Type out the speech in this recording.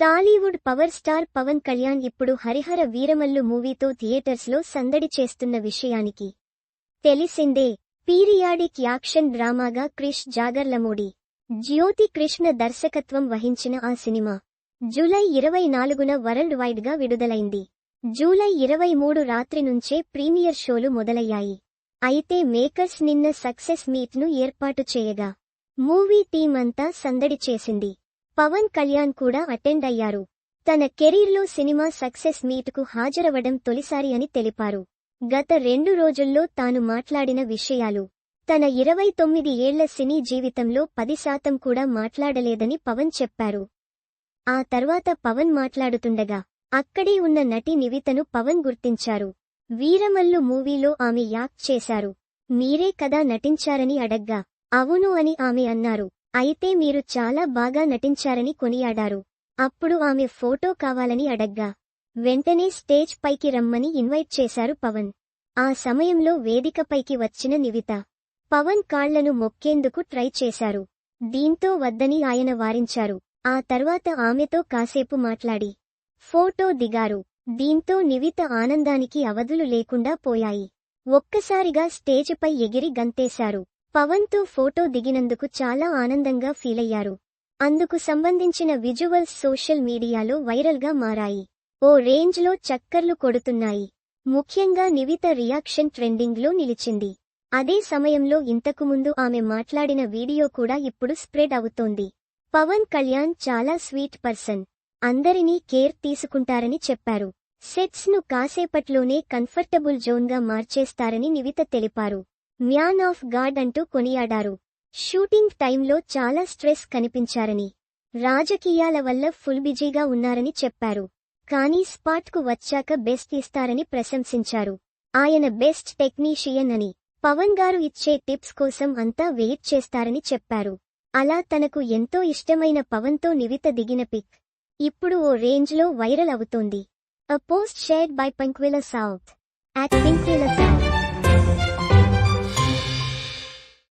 Tollywood power star Pawan Kalyan ఇప్పుడు హరిహర వీరమల్లు మూవీతో థియేటర్స్లో సందడి చేస్తున్న విషయానికి తెలిసిందే. పీరియాడిక్ యాక్షన్ డ్రామాగా క్రిష్ జాగర్లమూడి జ్యోతి కృష్ణ దర్శకత్వం వహించిన ఆ సినిమా జూలై ఇరవై నాలుగున వరల్డ్ వైడ్గా విడుదలైంది. జూలై ఇరవై మూడు రాత్రి నుంచే ప్రీమియర్ షోలు మొదలయ్యాయి. అయితే మేకర్స్ నిన్న సక్సెస్ మీట్ను ఏర్పాటు చేయగా మూవీ టీం అంతా సందడి చేసింది. పవన్ కళ్యాణ్ కూడా అటెండ్ అయ్యారు. తన కెరీర్లో సినిమా సక్సెస్ మీట్కు హాజరవడం తొలిసారి అని తెలిపారు. గత రెండు రోజుల్లో తాను మాట్లాడిన విషయాలు. తన ఇరవై తొమ్మిది ఏళ్ళ సినీ జీవితంలో పది శాతం కూడా మాట్లాడలేదని పవన్ చెప్పారు. ఆ తర్వాత పవన్ మాట్లాడుతుండగా అక్కడే ఉన్న నటి నివితను పవన్ గుర్తించారు. వీరమల్లు మూవీలో ఆమె యాక్ట్ చేశారు. మీరే కదా నటించారని అడగ్గా అవును అని ఆమె అన్నారు. అయితే మీరు చాలా బాగా నటించారని కొనియాడారు. అప్పుడు ఆమె ఫోటో కావాలని అడగ్గా వెంటనే స్టేజ్ పైకి రమ్మని ఇన్వైట్ చేశారు పవన్. ఆ సమయంలో వేదికపైకి వచ్చిన నివిత పవన్ కాళ్ళను మొక్కేందుకు ట్రై చేశారు. దీంతో వద్దని ఆయన వారించారు. ఆ తర్వాత ఆమెతో కాసేపు మాట్లాడి ఫోటో దిగారు. దీంతో నివిత ఆనందానికి అవధులు లేకుండా పోయాయి. ఒక్కసారిగా స్టేజిపై ఎగిరి గంతేశారు. పవన్తో ఫోటో దిగినందుకు చాలా ఆనందంగా ఫీలయ్యారు. అందుకు సంబంధించిన విజువల్స్ సోషల్ మీడియాలో వైరల్గా మారాయి. ఓ రేంజ్లో చక్కర్లు కొడుతున్నాయి. ముఖ్యంగా నివిత రియాక్షన్ ట్రెండింగ్లో నిలిచింది. అదే సమయంలో ఇంతకుముందు ఆమె మాట్లాడిన వీడియో కూడా ఇప్పుడు స్ప్రెడ్ అవుతోంది. పవన్ కళ్యాణ్ చాలా స్వీట్ పర్సన్. అందరినీ కేర్ తీసుకుంటారని చెప్పారు. సెట్స్ను కాసేపట్లోనే కంఫర్టబుల్ జోన్గా మార్చేస్తారని నివిత తెలిపారు. మ్యాన్ ఆఫ్ గాడ్ అంటూ కొనియాడారు. షూటింగ్ టైంలో చాలా స్ట్రెస్ కనిపించారని రాజకీయాల వల్ల ఫుల్ బిజీగా ఉన్నారని చెప్పారు. కానీ స్పాట్కు వచ్చాక బెస్ట్ ఇస్తారని ప్రశంసించారు. ఆయన బెస్ట్ టెక్నీషియన్ అని పవన్ గారు ఇచ్చే టిప్స్ కోసం అంతా వెయిట్ చేస్తారని చెప్పారు. అలా తనకు ఎంతో ఇష్టమైన పవన్తో నివిత దిగిన పిక్ ఇప్పుడు ఓ రేంజ్లో వైరల్ అవుతోంది. A post shared by Pinkvilla South at Pinkvilla South